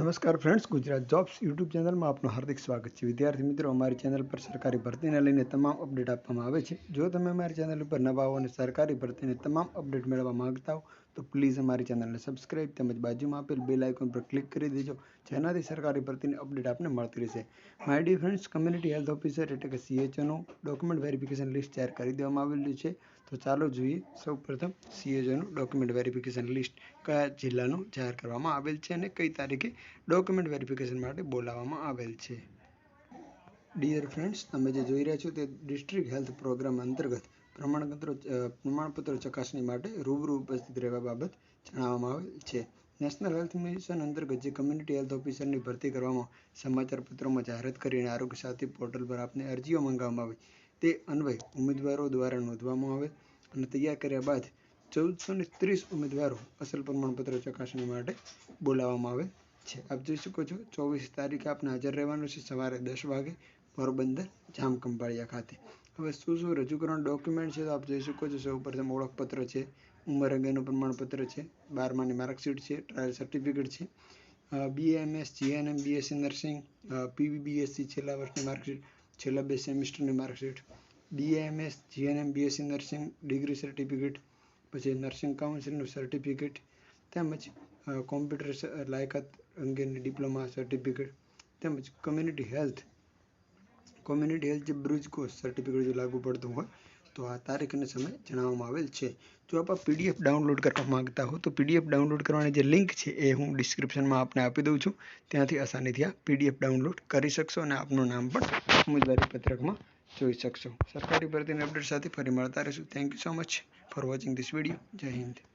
નમસ્કાર friends Gujarat jobs YouTube ચેનલમાં આપનું હાર્દિક સ્વાગત છે. વિદ્યાર્થી મિત્રો, અમારી ચેનલ પર સરકારી ભરતીને લઈને તમામ અપડેટ આપવામાં આવે છે. જો તમે અમારી ચેનલ ઉપર નવા હો અને સરકારી ભરતીને તમામ અપડેટ મેળવવા માંગતા હો તો પ્લીઝ અમારી ચેનલને સબસ્ક્રાઇબ તેમજ બાજુમાં આપેલ બેલ આઇકોન પર ક્લિક કરી દેજો, જેનાથી સરકારી ભરતીની અપડેટ આપને મળતી રહેશે. My dear friends community health officer એટલે કે સીએચઓનું ડોક્યુમેન્ટ વેરિફિકેશન લિસ્ટ જાહેર કરી દેવામાં આવેલું છે. તો ચાલો જોઈએ સૌ પ્રથમ સીએચઓનું ડોક્યુમેન્ટ વેરિફિકેશન લિસ્ટ કયા જિલ્લાનું જાહેર કરવામાં આવેલ છે અને કઈ તારીખે ડોક્યુમેન્ટ વેરિફિકેશન માટે બોલાવવામાં આવેલ છે. ડિયર ફ્રેન્ડ્સ તમે જે જોઈ રહ્યા છો તે ડિસ્ટ્રિક્ટ હેલ્થ પ્રોગ્રામ અંતર્ગત પ્રમાણપત્રો પ્રમાણપત્ર ચકાસણી માટે રૂબરૂ ઉપસ્થિત રહેવા બાબત જણાવવામાં આવેલ છે. નેશનલ હેલ્થ મિશન અંતર્ગત જે કમ્યુનિટી હેલ્થ ઓફિસરની ભરતી કરવામાં સમાચારપત્રોમાં જાહેરાત કરીને આરોગ્ય સાથી પોર્ટલ પર આપને અરજીઓ મંગાવવામાં આવે. તે અન્વયે ઉમેદવારો દ્વારા નોંધવામાં આવે અને તૈયાર કર્યા બાદ ચૌદસો ને ત્રીસ ઉમેદવારો અસલ પ્રમાણપત્ર ચકાસણી માટે બોલાવવામાં આવે છે. આપ જોઈ શકો છો, ચોવીસ તારીખે આપને હાજર રહેવાનું છે. સવારે દસ વાગે પોરબંદર જામખંભાળિયા ખાતે. હવે શું? શું રજૂ કરવાનું ડોક્યુમેન્ટ છે તો આપ જોઈ શકો છો. સૌ પ્રથમ ઓળખપત્ર છે, ઉંમર અંગેનું પ્રમાણપત્ર છે, બારમાની માર્કશીટ છે ટ્રાયલ સર્ટિફિકેટ છે. બીએમએસ જીએનએમ બીએસસી નર્સિંગ પીવીબીએસસી છેલ્લા વર્ષની માર્કશીટ છેલ્લા બે સેમિસ્ટરની marksheet BMS GNM BSc nursing degree certificate પછી નર્સિંગ કાઉન્સિલનું સર્ટિફિકેટ તેમજ કોમ્પ્યુટર લાયકાત અંગેની ડિપ્લોમા સર્ટિફિકેટ તેમજ કમ્યુનિટી હેલ્થ કોમ્યુનિટી હેલ્થ જે બ્રુજ કોર્સ સર્ટિફિકેટ જો લાગુ પડતું હોય, તો આ તારીખ અને સમય જણાવવામાં આવેલ છે. જો આપ પીડીએફ ડાઉનલોડ કરવા માંગતા હો, તો પીડીએફ ડાઉનલોડ કરવાની જે લિંક છે એ હું ડિસ્ક્રિપ્શનમાં આપને આપી દઉં છું. ત્યાંથી આસાનીથી આ પીડીએફ ડાઉનલોડ કરી શકશો અને આપનું નામ પણ ઉમેદવારી પત્રકમાં જોઈ શકશો. સરકારી ભરતીની અપડેટ સાથે ફરી મળતા રહીશું. Thank you so much for watching this video Jai Hind.